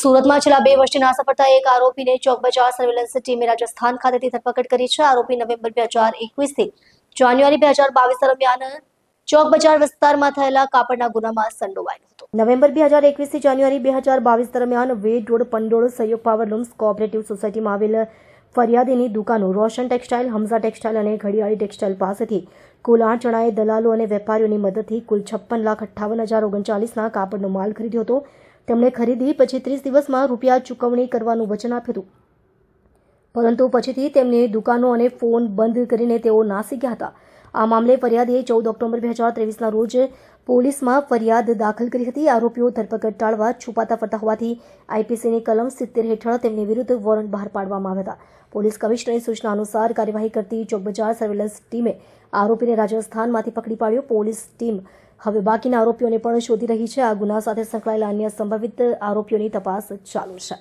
સુરતમાં છેલ્લા બે વર્ષથી નાસા એક આરોપીને ચોક બજાર સર્વેલન્સ ટીમે રાજસ્થાન ખાતેથી ધરપકડ કરી છે. આરોપી નવેમ્બર બે હજાર એકવીસથી જાન્યુઆરી બે હજાર બાવીસ દરમિયાન ચોક બજાર વિસ્તારમાં થયેલા કાપડના ગુનામાં સંડોવાયેલો હતો. નવેમ્બર બે હજાર એકવીસથી જાન્યુઆરી બે હજાર બાવીસ દરમિયાન વેડ રોડ, પંડોળ, સહયોગ પાવર લૂમ્સ કોઓપરેટિવ સોસાયટીમાં આવેલ ફરિયાદીની દુકાનો રોશન ટેક્સટાઇલ, હમઝા ટેક્સટાઇલ અને ઘડિયાળી ટેક્સટાઇલ પાસેથી કુલ આઠ જણાએ દલાલો અને વેપારીઓની મદદથી કુલ છપ્પન લાખ અઠ્ઠાવન હજાર ઓગણચાલીસના કાપડનો માલ ખરીદ્યો હતો. તેમણે ખરીદી, પછી ત્રીસ દિવસમાં રૂપિયા ચૂકવણી કરવાનું વચન આપ્યું હતું. પરંતુ પછીથી તેમની દુકાનો અને ફોન બંધ કરીને તેઓ નાસી ગયા હતા. આ મામલે ફરિયાદીએ ચૌદ ઓક્ટોબર બે હજાર ત્રેવીસના રોજ પોલીસમાં ફરિયાદ દાખલ કરી હતી. આરોપીઓ ધરપકડ ટાળવા છુપાતા ફરતા હોવાથી આઈપીસીની કલમ સિત્તેર હેઠળ તેમની વિરુદ્ધ વોરંટ બહાર પાડવામાં આવ્યા હતા. પોલીસ કમિશનરની સૂચના અનુસાર કાર્યવાહી કરતી ચોકબજાર સર્વેલન્સ ટીમે આરોપીને રાજસ્થાનમાંથી પકડી પાડ્યો. પોલીસ ટીમ હવે બાકીના આરોપીઓને પણ શોધી રહી છે. આ ગુના સાથે સંકળાયેલા અન્ય સંભવિત આરોપીઓની તપાસ ચાલુ છે.